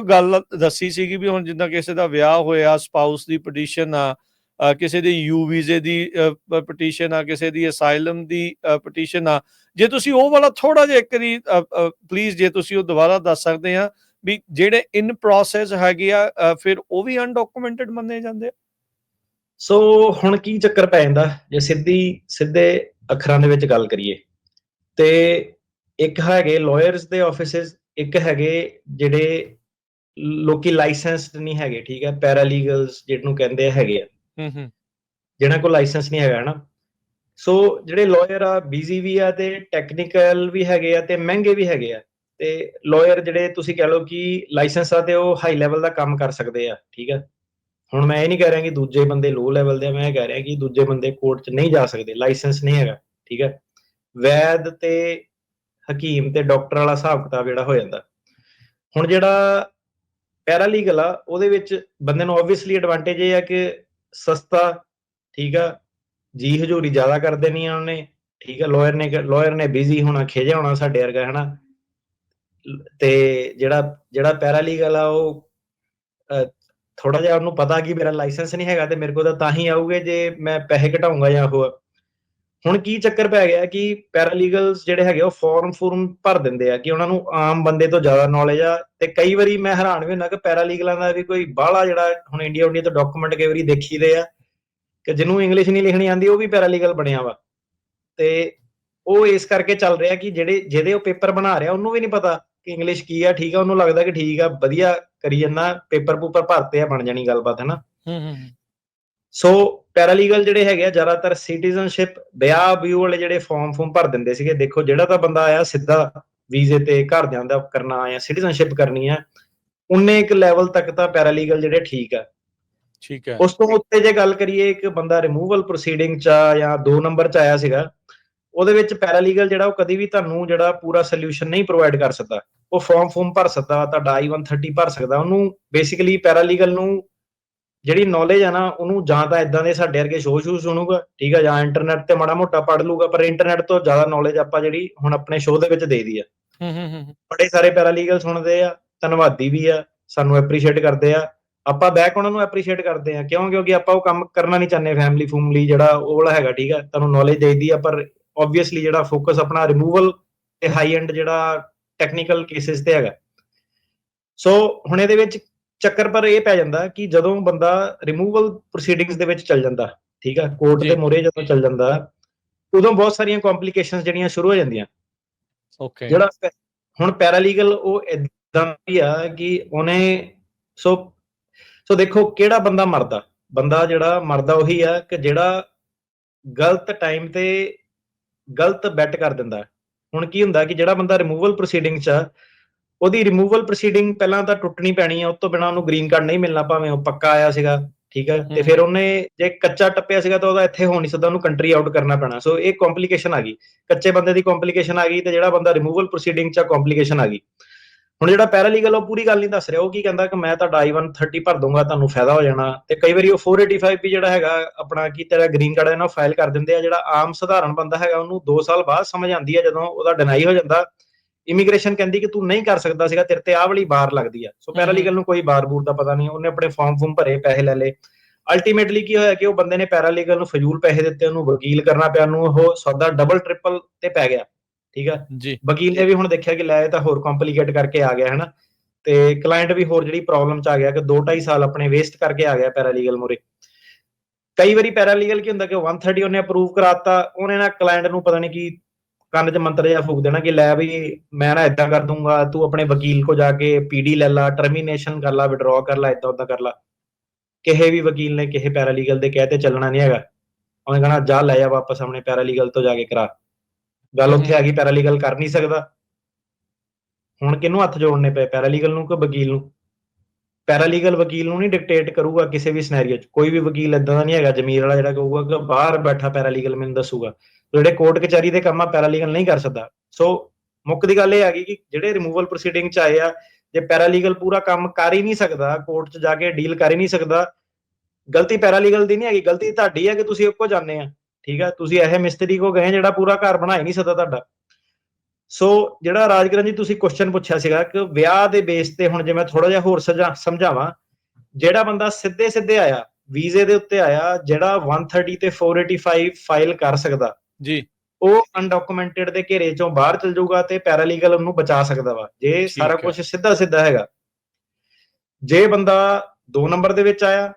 ਗੱਲ ਦੱਸੀ ਸੀਗੀ ਵੀ ਹੁਣ ਜਿੱਦਾਂ ਕਿਸੇ ਦਾ ਵਿਆਹ ਹੋਇਆ ਸਪਾਊਸ ਦੀ ਪਟੀਸ਼ਨ ਆ ਕਿਸੇ ਦੀ ਯੂ ਵੀਜ਼ੇ ਦੀ ਪਟੀਸ਼ਨ ਆ, ਕਿਸੇ ਦੀ ਅਸਾਈਲਮ ਦੀ ਪਟੀਸ਼ਨ ਆ, ਜੇ ਤੁਸੀਂ ਉਹ ਵਾਲਾ ਥੋੜਾ ਜਿਹਾ ਇੱਕ ਵਾਰੀ ਪਲੀਜ਼ ਜੇ ਤੁਸੀਂ ਉਹ ਦੁਬਾਰਾ ਦੱਸ ਸਕਦੇ ਆ ਵੀ ਜਿਹੜੇ ਇਨ ਪ੍ਰੋਸੈਸ ਹੈਗੇ ਆ ਫਿਰ ਉਹ ਵੀ ਅਨਡਾਕੂਮੈਂਟਡ ਮੰਨੇ ਜਾਂਦੇ ਆ? ਸੋ ਹੁਣ ਕੀ ਚੱਕਰ ਪੈ ਜਾਂਦਾ? ਜੇ ਸਿੱਧੀ, ਸਿੱਧੇ ਅੱਖਰਾਂ ਦੇ ਵਿੱਚ ਗੱਲ ਕਰੀਏ, ਤੇ ਇੱਕ ਹੈਗੇ ਲਾਇਰਸ ਦੇ ਆਫਿਸਿਸ ਇੱਕ ਹੈਗੇ ਜਿਹੜੇ ਲੋਕੀ ਲਾਇਸੈਂਸਡ ਨਹੀਂ ਹੈਗੇ ਠੀਕ ਹੈ? ਪੈਰਾਲੀਗਲਸ ਜਿਹਨੂੰ ਕਹਿੰਦੇ ਹੈਗੇ ਆ। ਹੂੰ ਹੂੰ। ਜਿਹਨਾਂ ਕੋਲ ਲਾਇਸੈਂਸ ਨਹੀਂ ਹੈਗਾ ਨਾ ਸੋ ਜਿਹੜੇ ਲਾਇਰ ਆ ਬੀਜ਼ੀ ਵੀ ਆ ਤੇ ਟੈਕਨੀਕਲ ਵੀ ਹੈਗੇ ਆ ਤੇ ਮਹਿੰਗੇ ਵੀ ਹੈਗੇ ਆ। ਤੇ ਲਾਇਰ ਜਿਹੜੇ ਤੁਸੀਂ ਕਹਿ ਲਓ ਕਿ ਲਾਇਸੈਂਸ ਆ ਤੇ ਉਹ ਹਾਈ ਲੈਵਲ ਦਾ ਕੰਮ ਕਰ ਸਕਦੇ ਆ ਠੀਕ ਹੈ? ਹੁਣ ਮੈਂ ਇਹ ਨਹੀਂ ਕਹਿ ਰਿਹਾ ਕਿ ਦੂਜੇ ਬੰਦੇ ਲੋ ਲੈਵਲ ਦੇ ਆ ਮੈਂ ਇਹ ਕਹਿ ਰਿਹਾ ਕਿ ਦੂਜੇ ਬੰਦੇ ਕੋਰਟ 'ਚ ਨਹੀਂ ਜਾ ਸਕਦੇ ਲਾਇਸੈਂਸ ਨਹੀਂ ਹੈਗਾ ਠੀਕ ਹੈ? ਵੈਦ ਤੇ ਹਕੀਮ ਤੇ ਡਾਕਟਰ ਵਾਲਾ ਹਿਸਾਬ ਕਿਤਾਬ ਜਿਹੜਾ ਹੋ ਜਾਂਦਾ। ਹੁਣ ਜਿਹੜਾ ਪੈਰਾਲੀਗਲ ਆ, ਉਹਦੇ ਵਿੱਚ ਬੰਦੇ ਨੂੰ ਆਬਵੀਅਸਲੀ ਐਡਵਾਂਟੇਜ ਇਹ ਆ ਕਿ ਸਸਤਾ, ਠੀਕ ਆ, ਜੀ ਹਜ਼ੂਰੀ ਜ਼ਿਆਦਾ ਕਰ ਦੇਣੀ ਆ ਉਹਨੇ, ਠੀਕ ਆ ਲਾਇਰ ਨੇ ਲਾਇਰ ਨੇ ਬਿਜ਼ੀ ਹੋਣਾ, ਖੇਜਿਆ ਹੋਣਾ ਸਾਡੇ ਵਰਗਾ, ਹਨਾ। ਤੇ ਜਿਹੜਾ ਜਿਹੜਾ ਪੈਰਾਲੀਗਲ ਆ ਉਹ ਥੋੜਾ ਜਿਹਾ ਉਹਨੂੰ ਪਤਾ ਕਿ ਮੇਰਾ ਲਾਇਸੈਂਸ ਨਹੀਂ ਹੈਗਾ ਤੇ ਮੇਰੇ ਕੋਲ ਤਾਂ ਤਾਂ ਹੀ ਆਊਗੇ ਜੇ ਮੈਂ ਪੈਸੇ ਘਟਾਉਂਗਾ ਜਾਂ ਉਹ। ਹੁਣ ਕੀ ਚੱਕਰ ਪੈ ਗਿਆ ਕਿ ਪੈਰਾਲੀਗਲਸ ਜਿਹੜੇ ਹੈਗੇ ਉਹ ਫਾਰਮ ਫੂਰਮ ਭਰ ਦਿੰਦੇ ਆ ਕਿ ਉਹਨਾਂ ਨੂੰ ਆਮ ਬੰਦੇ ਤੋਂ ਜ਼ਿਆਦਾ ਨੌਲੇਜ ਆ ਤੇ ਕਈ ਵਾਰੀ ਮੈਂ ਹੈਰਾਨ ਵੀ ਹੁੰਦਾ ਕਿ ਪੈਰਾਲੀਗਲਾਂ ਦਾ ਵੀ ਕੋਈ ਬਾਹਲਾ ਜਿਹੜਾ ਹੁਣ ਇੰਡੀਆ ਇੰਡੀਆ ਤੋਂ ਡਾਕੂਮੈਂਟ ਕਈ ਵਾਰੀ ਦੇਖੀਦੇ ਆ ਕਿ ਜਿਹਨੂੰ ਇੰਗਲਿਸ਼ ਨਹੀਂ ਲਿਖਣੀ ਆਂਦੀ ਉਹ ਵੀ ਪੈਰਾਲੀਗਲ ਬਣਿਆ ਵਾ। ਤੇ ਉਹ ਇਸ ਕਰਕੇ ਚੱਲ ਰਿਹਾ ਕਿ ਜਿਹੜੇ, ਜਿਹਦੇ ਉਹ ਪੇਪਰ ਬਣਾ ਰਿਹਾ, ਉਹਨੂੰ ਵੀ ਨਹੀਂ ਪਤਾ ਕਿ ਇੰਗਲਿਸ਼ ਕੀ ਆ, ਠੀਕ ਆ, ਉਹਨੂੰ ਲੱਗਦਾ ਕਿ ਠੀਕ ਆ, ਵਧੀਆ ਕਰੀ ਜਾਂਦਾ, ਪੇਪਰ ਪੂਪਰ ਭਰਤੇ ਆ, ਬਣ ਜਾਣੀ ਗੱਲਬਾਤ, ਹੈ ਨਾ? ਹੂੰ ਹੂੰ। ਸੋ ਪੈਰਾਲੀਗਲ ਜਿਹੜੇ ਹੈਗੇ ਆ ਜ਼ਿਆਦਾਤਰ ਸਿਟੀਜ਼ਨਸ਼ਿਪ ਵਿਆਹ ਵਿਊ ਵਾਲੇ ਜਿਹੜੇ ਫਾਰਮ ਫੂਮ ਭਰ ਦਿੰਦੇ ਸੀਗੇ। ਦੇਖੋ ਜਿਹੜਾ ਤਾਂ ਬੰਦਾ ਆਇਆ ਸਿੱਧਾ ਵੀਜ਼ੇ ਤੇ ਘਰ ਜਾਂਦਾ ਕਰਨਾ ਆਇਆ ਸਿਟੀਜ਼ਨਸ਼ਿਪ ਕਰਨੀ ਆ। ਉਨੇ ਇੱਕ ਲੈਵਲ ਤੱਕ ਤਾਂ ਪੈਰਾਲੀਗਲ ਜਿਹੜੇ ਠੀਕ ਆ। ਠੀਕ ਹੈ ਉਸ ਤੋਂ ਉੱਤੇ ਜੇ ਗੱਲ ਕਰੀਏ ਇੱਕ ਬੰਦਾ ਰਿਮੂਵਲ ਪ੍ਰੋਸੀਡਿੰਗ ਚ ਆ ਜਾਂ 2 ਨੰਬਰ ਚ ਆਇਆ ਸੀਗਾ ਉਹਦੇ ਵਿੱਚ ਪੈਰਾਲੀਗਲ ਜਿਹੜਾ ਉਹ ਕਦੀ ਵੀ ਤੁਹਾਨੂੰ ਜਿਹੜਾ ਪੂਰਾ ਸੋਲੂਸ਼ਨ ਨਹੀਂ ਪ੍ਰੋਵਾਈਡ ਕਰ ਸਕਦਾ। ਉਹ ਫਾਰਮ ਫੂਮ ਭਰ ਸਕਦਾ ਤੁਹਾਡਾ I130 ਭਰ ਸਕਦਾ। ਉਹਨੂੰ ਬੇਸਿਕਲੀ ਪੈਰਾਲੀਗਲ ਨੂੰ ਜਿਹੜੀ ਨੌਲੇਜ ਆ ਨਾ ਉਹਨੂੰ ਜਾਂ ਤਾਂ ਇਦਾਂ ਦੇ ਸਾਡੇ ਵਰਗੇ ਸ਼ੋਅ ਸ਼ੂ ਸੁਣੂਗਾ ਠੀਕ ਆ ਜਾਂ ਇੰਟਰਨੈਟ ਤੇ ਮਾੜਾ ਮੋਟਾ ਪੜ ਲੂਗਾ ਪਰ ਇੰਟਰਨੈਟ ਤੋਂ ਜ਼ਿਆਦਾ ਨੌਲੇਜ ਆਪਾਂ ਜਿਹੜੀ ਹੁਣ ਆਪਣੇ ਸ਼ੋਅ ਦੇ ਵਿੱਚ ਦੇ ਦੀ ਆ। ਹੂੰ ਹੂੰ ਹੂੰ ਬੜੇ ਸਾਰੇ ਪੈਰਾਲੀਗਲ ਸੁਣਦੇ ਆ ਧੰਨਵਾਦੀ ਵੀ ਆ ਸਾਨੂੰ ਐਪਰੀਸ਼ੀਏਟ ਕਰਦੇ ਆ। ਆਪਾਂ ਬੈਕ ਉਹਨਾਂ ਨੂੰ ਐਪਰੀਸ਼ੀਏਟ ਕਰਦੇ ਆ ਕਿਉਂ? ਕਿਉਂਕਿ ਆਪਾਂ ਉਹ ਕੰਮ ਕਰਨਾ ਨਹੀਂ ਚਾਹੁੰਦੇ ਫੈਮਿਲੀ ਫੂਮਲੀ ਜਿਹੜਾ ਉਹ ਵਾਲਾ ਹੈਗਾ ਠੀਕ ਆ ਤੁਹਾਨੂੰ ਨੌਲੇਜ ਦੇਈਦੀ ਆ ਪਰ ਆਬਵੀਅਸਲੀ ਜਿਹੜਾ ਫੋਕਸ ਆਪਣਾ ਰਿਮੂਵਲ ਤੇ ਹਾਈ ਐਂਡ ਜਿਹੜਾ ਟੈਕਨੀਕਲ ਕੇਸਿਸ ਤੇ ਹੈਗਾ। ਸੋ ਹੁਣ ਇਹਦੇ ਵਿੱਚ ਚੱਕਰ ਪਰ ਇਹ ਪੈ ਜਾਂਦਾ ਕਿ ਜਦੋਂ ਬੰਦਾ ਰਿਮੂਵਲ ਪ੍ਰੋਸੀਡਿੰਗਸ ਦੇ ਵਿੱਚ ਚੱਲ ਜਾਂਦਾ ਠੀਕ ਆ ਕੋਰਟ। ਦੇ ਮੂਹਰੇ ਜਦੋਂ ਚੱਲ ਜਾਂਦਾ ਉਦੋਂ ਬਹੁਤ ਸਾਰੀਆਂ ਕੰਪਲਿਕੇਸ਼ਨਸ ਜਿਹੜੀਆਂ ਸ਼ੁਰੂ ਹੋ ਜਾਂਦੀਆਂ। ਓਕੇ ਜਿਹੜਾ ਹੁਣ ਪੈਰਾਲੀਗਲ ਉਹ ਇਦਾਂ ਵੀ ਆ ਕਿ ਉਹਨੇ ਸੋ ਸੋ ਦੇਖੋ ਕਿਹੜਾ ਬੰਦਾ ਮਰਦਾ। ਬੰਦਾ ਜਿਹੜਾ ਮਰਦਾ ਉਹੀ ਆ ਕਿ ਜਿਹੜਾ ਗਲਤ ਟਾਈਮ ਤੇ ਗਲਤ ਬੈਟ ਕਰ ਦਿੰਦਾ। ਹੁਣ ਕੀ ਹੁੰਦਾ ਕਿ ਜਿਹੜਾ ਬੰਦਾ ਰਿਮੂਵਲ ਪ੍ਰੋਸੀਡਿੰਗ ਚ ਆ ਉਹਦੀ ਰਿਮੂਵਲ ਪ੍ਰੋਸੀਡਿੰਗ ਪਹਿਲਾਂ ਤਾਂ ਟੁੱਟਣੀ ਪੈਣੀ ਆ ਉਸ ਤੋਂ ਬਿਨਾ ਉਹਨੂੰ ਗ੍ਰੀਨ ਕਾਰਡ ਨਹੀਂ ਮਿਲਣਾ ਭਾਵੇਂ ਉਹ ਪੱਕਾ ਆਇਆ ਸੀਗਾ ਠੀਕ ਹੈ ਤੇ। ਫਿਰ ਉਹਨੇ ਜੇ ਕੱਚਾ ਟੱਪਿਆ ਸੀਗਾ ਤਾਂ ਉਹਦਾ ਇੱਥੇ ਹੋ ਨਹੀਂ ਸਕਦਾ ਉਹਨੂੰ ਕੰਟਰੀ ਆਊਟ ਕਰਨਾ ਪੈਣਾ। ਸੋ ਇਹ ਕੰਪਲਿਕੇਸ਼ਨ ਆ ਗਈ। ਕੱਚੇ ਬੰਦੇ ਦੀ ਕੰਪਲਿਕੇਸ਼ਨ ਆ ਗਈ ਤੇ ਜਿਹੜਾ ਬੰਦਾ ਰਿਮੂਵਲ ਪ੍ਰੋਸੀਡਿੰਗ ਚ ਕੰਪਲਿਕੇਸ਼ਨ ਆ ਗਈ। ਹੁਣ ਜਿਹੜਾ ਪੈਰਾਲੀਗਲ ਉਹ ਪੂਰੀ ਗੱਲ ਨਹੀਂ ਦੱਸ ਰਿਹਾ। ਉਹ ਕੀ ਕਹਿੰਦਾ ਕਿ ਮੈਂ ਤੁਹਾਡਾ I130 ਭਰ ਦੂੰਗਾ ਤੁਹਾਨੂੰ ਫਾਇਦਾ ਹੋ ਜਾਣਾ। ਤੇ ਕਈ ਵਾਰੀ ਉਹ 485 ਵੀ ਜਿਹੜਾ ਹੈਗਾ ਆਪਣਾ ਕੀ ਤੇਰਾ ਗ੍ਰੀਨ ਕਾਰਡ ਹੈ ਨਾ ਫਾਈਲ ਕਰ ਦਿੰਦੇ ਆ। ਜਿਹੜਾ ਆਮ ਸਧਾਰਨ ਬੰਦਾ ਹੈਗਾ ਉਹਨੂੰ 2 ਸਾਲ ਬਾਅਦ ਸਮਝ ਆਉਂਦੀ ਹੈ ਜਦੋਂ ਉਹਦਾ ਡਿਨਾਈ ਹੋ ਜਾਂਦਾ। ਇਮੀਗ੍ਰੇਸ਼ਨ ਕਹਿੰਦੀ ਕਿ ਤੂੰ ਨਹੀਂ ਕਰ ਸਕਦਾ ਸੀਗਾ ਤੇਰੇ ਤੇ ਆਹ ਵਾਲੀ ਬਾਰ ਲੱਗਦੀ ਆ। ਸੋ। ਪੈਰਾਲੀਗਲ ਨੂੰ ਕੋਈ ਬਾਰ ਬੂਰ ਦਾ ਪਤਾ ਨਹੀਂ ਉਹਨੇ ਆਪਣੇ ਫਾਰਮ ਫੂਮ ਭਰੇ ਪੈਸੇ ਲੈ ਲਏ। ਅਲਟੀਮੇਟਲੀ ਕੀ ਹੋਇਆ ਕਿ ਉਹ ਬੰਦੇ ਨੇ ਪੈਰਾਲੀਗਲ ਨੂੰ ਫਜ਼ੂਲ ਪੈਸੇ ਦਿੱਤੇ ਉਹਨੂੰ ਵਕੀਲ ਕਰਨਾ ਪਿਆ ਉਹਨੂੰ ਉਹ ਸੌਦਾ ਡਬਲ ਟ੍ਰਿਪਲ ਤੇ ਪੈ ਗਿਆ। ਠੀਕ ਆ? ਜੀ। ਵਕੀਲ ਨੇ ਵੀ ਹੁਣ ਦੇਖਿਆ ਕਿ ਲੈ ਇਹ ਤਾਂ ਹੋਰ ਕੰਪਲਿਕੇਟ ਕਰਕੇ ਆ ਗਿਆ ਹਨਾ? ਤੇ ਕਲਾਇੰਟ ਵੀ ਹੋਰ ਜਿਹੜੀ ਪ੍ਰੋਬਲਮ ਚ ਆ ਗਿਆ ਕਿ 2.5 ਸਾਲ ਆਪਣੇ ਵੇਸਟ ਕਰਕੇ ਆ ਗਿਆ ਪੈਰਾਲੀਗਲ ਮੂਰੇ ਕਈ ਵਾਰੀ ਪੈਰਾਲੀਗਲ ਕੀ ਹੁੰਦਾ ਕਿ 130 ਉਹਨੇ ਅਪਰੂਵ ਕਰਾਤਾ ਉਹਨੇ ਨਾ ਕਲਾਇੰਟ ਨੂੰ ਪਤਾ ਨਹੀਂ ਕੀ ਕੰਨ 'ਚ ਮੰਤਰ ਜਿਹਾ ਫੂਕ ਦੇਣਾ ਕਿ ਲੈ ਵੀ ਮੈਂ ਨਾ ਇਦਾਂ ਕਰ ਦੂੰਗਾ, ਤੂੰ ਆਪਣੇ ਵਕੀਲ ਕੋ ਜਾ ਕੇ ਪੀਡੀ ਲੈ ਲਾ ਟਰਮੀਨੇਸ਼ਨ ਕਰ ਲਾ ਵਿਡਰਾਅ ਕਰ ਲਾ ਇਦਾਂ ਉਦਾਂ ਕਰ ਲਾ। ਕਿਸੇ ਵੀ ਵਕੀਲ ਨੇ ਕਿਸੇ ਪੈਰਾਲੀਗਲ ਦੇ ਕਹਤੇ ਚੱਲਣਾ ਨਹੀਂ ਹੈਗਾ। ਉਹਨੇ ਕਹਣਾ, ਜਾ ਲੈ ਜਾ ਵਾਪਸ ਆਪਣੇ ਪੈਰਾਲੀਗਲ ਤੋਂ ਜਾ ਕੇ ਕਰਾ। ਗੱਲ ਉੱਥੇ ਆ ਗਈ ਪੈਰਾਲੀਗਲ ਕਰ ਨਹੀਂ ਸਕਦਾ। ਹੁਣ ਕਿਹਨੂੰ ਹੱਥ ਜੋੜਨੇ ਪਏ ਪੈਰਾਲੀਗਲ ਨੂੰ ਕਿ ਵਕੀਲ ਨੂੰ? ਪੈਰਾਲੀਗਲ ਵਕੀਲ ਨੂੰ ਨਹੀਂ ਡਿਕਟੇਟ ਕਰੂਗਾ ਕਿਸੇ ਵੀ ਸਿਨੈਰੀਓ 'ਚ। ਕੋਈ ਵੀ ਵਕੀਲ ਇਦਾਂ ਦਾ ਨਹੀਂ ਹੈਗਾ, ਜ਼ਮੀਰ ਵਾਲਾ ਜਿਹੜਾ ਕਹੂਗਾ ਕਿ ਬਾਹਰ ਬੈਠਾ ਪੈਰਾਲੀਗਲ ਮੈਨੂੰ ਦੱਸੂਗਾ। ਜਿਹੜੇ ਕੋਰਟ ਕਚਹਿਰੀ ਦੇ ਕੰਮ ਆ ਪੈਰਾਲੀਗਲ ਨਹੀਂ ਕਰ ਸਕਦਾ। ਸੋ ਮੁੱਖ ਦੀ ਗੱਲ ਇਹ ਆ ਗਈ ਕਿ ਜਿਹੜੇ ਰਿਮੂਵਲ ਪ੍ਰੋਸੀਡਿੰਗ 'ਚ ਆਏ ਆ, ਜੇ ਪੈਰਾਲੀਗਲ ਪੂਰਾ ਕੰਮ ਕਰ ਹੀ ਨਹੀਂ ਸਕਦਾ ਕੋਰਟ 'ਚ ਜਾ ਕੇ ਡੀਲ ਕਰ ਹੀ ਨਹੀਂ ਸਕਦਾ, ਗਲਤੀ ਪੈਰਾਲੀਗਲ ਦੀ ਨਹੀਂ ਹੈਗੀ, ਗਲਤੀ ਤੁਹਾਡੀ ਹੈ ਕਿ ਤੁਸੀਂ ਉੱਕੋ ਜਾਂਦੇ ਆ। ਠੀਕ ਆ? ਤੁਸੀਂ ਇਹ ਮਿਸਤਰੀ ਕੋ ਗਏ ਜਿਹੜਾ ਪੂਰਾ ਘਰ ਬਣਾ ਹੀ ਨਹੀਂ ਸਕਦਾ ਤੁਹਾਡਾ। ਸੋ ਜਿਹੜਾ ਰਾਜਗਰਨ ਜੀ ਤੁਸੀਂ ਕੁਐਸਚਨ ਪੁੱਛਿਆ ਸੀਗਾ ਕਿ ਵਿਆਹ ਦੇ ਬੇਸ ਤੇ ਹੁਣ ਜੇ ਮੈਂ ਥੋੜਾ ਜਿਹਾ ਹੋਰ ਸਮਝਾਵਾਂ, ਜਿਹੜਾ ਬੰਦਾ ਸਿੱਧੇ ਸਿੱਧੇ ਆਇਆ, ਵੀਜ਼ੇ ਦੇ ਉੱਤੇ ਆਇਆ, ਜਿਹੜਾ 130 ਤੇ 485 ਫਾਈਲ ਕਰ ਸਕਦਾ ਜੀ। ਉਹ ਅਨਡਾਕੂਮੈਂਟਡ ਦੇ ਘੇਰੇ ਚੋਂ ਬਾਹਰ ਚਲ ਜਾਊਗਾ ਤੇ ਪੈਰਾਲੀਗਲ ਉਹਨੂੰ ਬਚਾ ਸਕਦਾ ਵਾ। ਜੇ ਸਾਰਾ। ਕੁਝ ਸਿੱਧਾ ਸਿੱਧਾ ਹੈਗਾ। ਜੇ ਬੰਦਾ 2 ਨੰਬਰ ਦੇ ਵਿੱਚ ਆਇਆ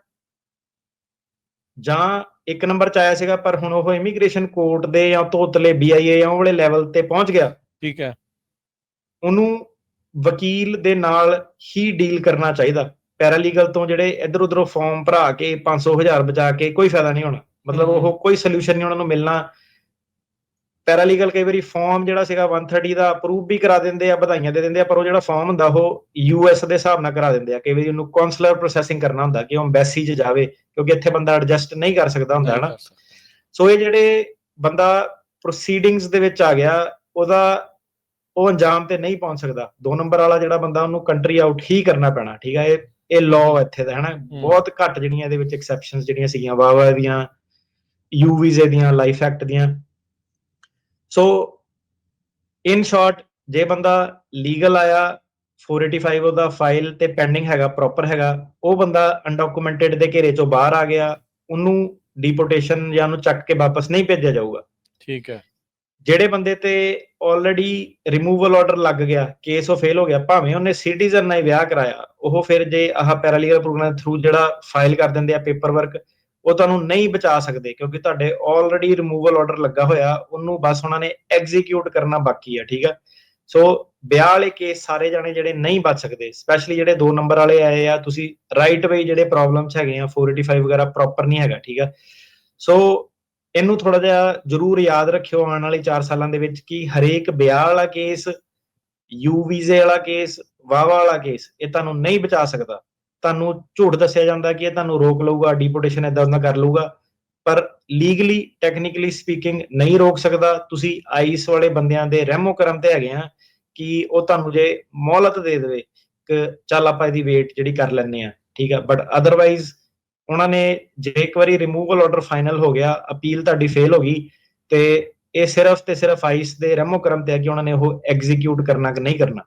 ਜਾਂ 1 ਨੰਬਰ ਚ ਆਇਆ ਸੀਗਾ ਪਰ ਹੁਣ ਉਹ ਇਮੀਗ੍ਰੇਸ਼ਨ ਕੋਰਟ ਦੇ ਜਾਂ ਤੋਂ ਉਤਲੇ BIA ਜਾਂ ਉਹ ਵਾਲੇ ਲੈਵਲ ਤੇ ਪਹੁੰਚ ਗਿਆ ਠੀਕ ਹੈ। ਉਹਨੂੰ ਵਕੀਲ ਦੇ ਨਾਲ ਹੀ ਡੀਲ ਕਰਨਾ ਚਾਹੀਦਾ। ਪੈਰਾਲੀਗਲ ਤੋਂ ਜਿਹੜੇ ਇਧਰ ਉਧਰੋਂ ਫਾਰਮ ਭਰਾ ਕੇ 500 ਹਜ਼ਾਰ ਬਚਾ ਕੇ ਕੋਈ ਫਾਇਦਾ ਨਹੀਂ ਹੋਣਾ। ਮਤਲਬ। ਉਹ ਕੋਈ ਸੋਲੂਸ਼ਨ ਨਹੀਂ ਉਹਨਾਂ ਨੂੰ ਮਿਲਣਾ। ਪੈਰਾਲੀਗਲ ਕਈ ਵਾਰੀ ਫਾਰਮ ਜਿਹੜਾ ਸੀਗਾ 130 ਦਾ ਅਪਰੂਵ ਵੀ ਕਰਾ ਦਿੰਦੇ ਆ ਵਧਾਈਆਂ ਦੇ ਦਿੰਦੇ ਆ ਪਰ ਉਹ ਜਿਹੜਾ ਫਾਰਮ ਹੁੰਦਾ ਉਹ ਯੂਐਸ ਦੇ ਹਿਸਾਬ ਨਾਲ ਕਰਾ ਦਿੰਦੇ ਆ। ਕਈ ਵਾਰੀ ਉਹਨੂੰ ਕੌਂਸਲਰ ਪ੍ਰੋਸੈਸਿੰਗ ਕਰਨਾ ਹੁੰਦਾ ਕਿ ਉਹ ਐਮਬੈਸੀ 'ਚ ਜਾਵੇ ਕਿਉਂਕਿ ਇੱਥੇ ਬੰਦਾ ਐਡਜਸਟ ਨਹੀਂ ਕਰ ਸਕਦਾ ਹੁੰਦਾ ਹੈ ਨਾ ਸੋ ਇਹ ਜਿਹੜੇ ਬੰਦਾ ਪ੍ਰੋਸੀਡਿੰਗਸ ਦੇ ਵਿੱਚ ਆ ਗਿਆ ਉਹਦਾ ਉਹ ਅੰਜਾਮ ਤੇ ਨਹੀਂ ਪਹੁੰਚ ਸਕਦਾ। ਦੋ ਨੰਬਰ ਵਾਲਾ ਜਿਹੜਾ ਬੰਦਾ ਉਹਨੂੰ ਕੰਟਰੀ ਆਊਟ ਹੀ ਕਰਨਾ ਪੈਣਾ ਠੀਕ ਹੈ ਇਹ ਇਹ ਲਾਅ ਇੱਥੇ ਦਾ ਹੈ। ਨਾ ਬਹੁਤ ਘੱਟ ਜਿਹੜੀਆਂ ਇਹਦੇ ਵਿੱਚ ਐਕਸੈਪਸ਼ਨਸ ਜਿਹੜੀਆਂ ਸੀਗੀਆਂ ਵਾਵਾ ਦੀਆਂ ਯੂ ਵੀਜ਼ੇ ਦੀਆਂ ਲਾਈਫ ਐਕਟ ਦੀਆਂ। ਸੋ ਇਨ ਸ਼ਾਰਟ ਜੇ ਬੰਦਾ ਲੀਗਲ ਆਇਆ 485 ਉਹਦਾ ਫਾਈਲ ਤੇ ਪੈਂਡਿੰਗ ਹੈਗਾ ਪ੍ਰੋਪਰ ਹੈਗਾ ਉਹ ਬੰਦਾ ਅਨਡਾਕੂਮੈਂਟਡ ਦੇ ਘੇਰੇ ਚੋਂ ਬਾਹਰ ਆ ਗਿਆ ਉਹਨੂੰ ਡਿਪੋਰਟੇਸ਼ਨ ਜਾਂ ਉਹਨੂੰ ਚੱਕ ਕੇ ਵਾਪਸ ਨਹੀਂ ਭੇਜਿਆ ਜਾਊਗਾ। ਠੀਕ ਹੈ। ਜਿਹੜੇ ਬੰਦੇ ਤੇ ਆਲਰੇਡੀ ਰਿਮੂਵਲ ਆਰਡਰ ਲੱਗ ਗਿਆ ਕੇਸ ਉਹ ਫੇਲ ਹੋ ਗਿਆ ਭਾਵੇਂ ਉਹਨੇ ਸਿਟੀਜ਼ਨ ਨਾਲ ਵਿਆਹ ਕਰਾਇਆ ਉਹ ਫਿਰ ਜੇ ਆਹ ਪੈਰਾਲੀਗਲ ਪ੍ਰੋਗਰਾਮ ਥਰੂ ਜਿਹੜਾ ਫਾਈਲ ਕਰ ਦਿੰਦੇ ਆ ਪੇਪਰ ਵਰਕ ਉਹ ਤੁਹਾਨੂੰ ਨਹੀਂ ਬਚਾ ਸਕਦੇ ਕਿਉਂਕਿ ਤੁਹਾਡੇ ਆਲਰੇਡੀ ਰਿਮੂਵਲ ਆਰਡਰ ਲੱਗਾ ਹੋਇਆ, ਉਹਨੂੰ ਬਸ ਉਹਨਾਂ ਨੇ ਐਗਜ਼ੀਕਿਊਟ ਕਰਨਾ ਬਾਕੀ ਆ, ਠੀਕ ਆ? ਸੋ ਵਿਆਹ ਵਾਲੇ ਕੇਸ ਸਾਰੇ ਜਾਣੇ ਜਿਹੜੇ ਨਹੀਂ ਬਚ ਸਕਦੇ ਸਪੈਸ਼ਲੀ ਜਿਹੜੇ 2 ਨੰਬਰ ਵਾਲੇ ਆਏ ਆ, ਤੁਸੀਂ ਰਾਈਟ ਵੇ ਜਿਹੜੇ ਪ੍ਰੋਬਲਮਸ ਹੈਗੇ ਆ 485 ਵਗੈਰਾ ਪ੍ਰੋਪਰ ਨਹੀਂ ਹੈਗਾ, ਠੀਕ ਆ? ਸੋ ਇਹਨੂੰ ਥੋੜਾ ਜਿਹਾ ਜਰੂਰ ਯਾਦ ਰੱਖਿਓ ਆਉਣ ਵਾਲੇ 4 ਸਾਲਾਂ ਦੇ ਵਿੱਚ ਕਿ ਹਰੇਕ ਵਿਆਹ ਵਾਲਾ ਕੇਸ ਯੂ ਵੀਜ਼ੇ ਵਾਲਾ ਕੇਸ ਵਾਵਾ ਵਾਲਾ ਕੇਸ ਇਹ ਤੁਹਾਨੂੰ ਨਹੀਂ ਬਚਾ ਸਕਦਾ। ਤੁਹਾਨੂੰ ਝੂਠ ਦੱਸਿਆ ਜਾਂਦਾ ਕਿ ਇਹ ਤੁਹਾਨੂੰ ਰੋਕ ਲਊਗਾ ਡਿਪੋਰਟੇਸ਼ਨ ਇਦਾਂ ਉਦਾਂ ਕਰ ਲਊਗਾ। ਪਰ ਲੀਗਲੀ ਟੈਕਨੀਕਲੀ ਸਪੀਕਿੰਗ ਨਹੀਂ ਰੋਕ ਸਕਦਾ। ਤੁਸੀਂ ਆਈਸ ਵਾਲੇ ਬੰਦਿਆਂ ਦੇ ਰਹਿਮੋ ਕਰਮ ਤੇ ਹੈਗੇ ਆ ਕਿ ਉਹ ਤੁਹਾਨੂੰ ਜੇ ਮੌਲਤ ਦੇ ਦੇਵੇ, ਕਿ ਚੱਲ ਆਪਾਂ ਇਹਦੀ ਵੇਟ ਜਿਹੜੀ ਕਰ ਲੈਣੇ ਆ, ਠੀਕ ਆ। ਬਟ ਅਦਰਵਾਈਜ਼ ਉਹਨਾਂ ਨੇ ਜੇ ਇੱਕ ਵਾਰੀ ਰਿਮੂਵਲ ਆਰਡਰ ਫਾਈਨਲ ਹੋ ਗਿਆ ਅਪੀਲ ਤੁਹਾਡੀ ਫੇਲ ਹੋ ਗਈ, ਤੇ ਇਹ ਸਿਰਫ ਤੇ ਸਿਰਫ ਆਈਸ ਦੇ ਰਹਿਮੋ ਕਰਮ ਤੇ ਹੈ ਕਿ ਉਹਨਾਂ ਨੇ ਉਹ ਐਗਜ਼ੀਕਿਊਟ ਕਰਨਾ ਕਿ ਨਹੀਂ ਕਰਨਾ।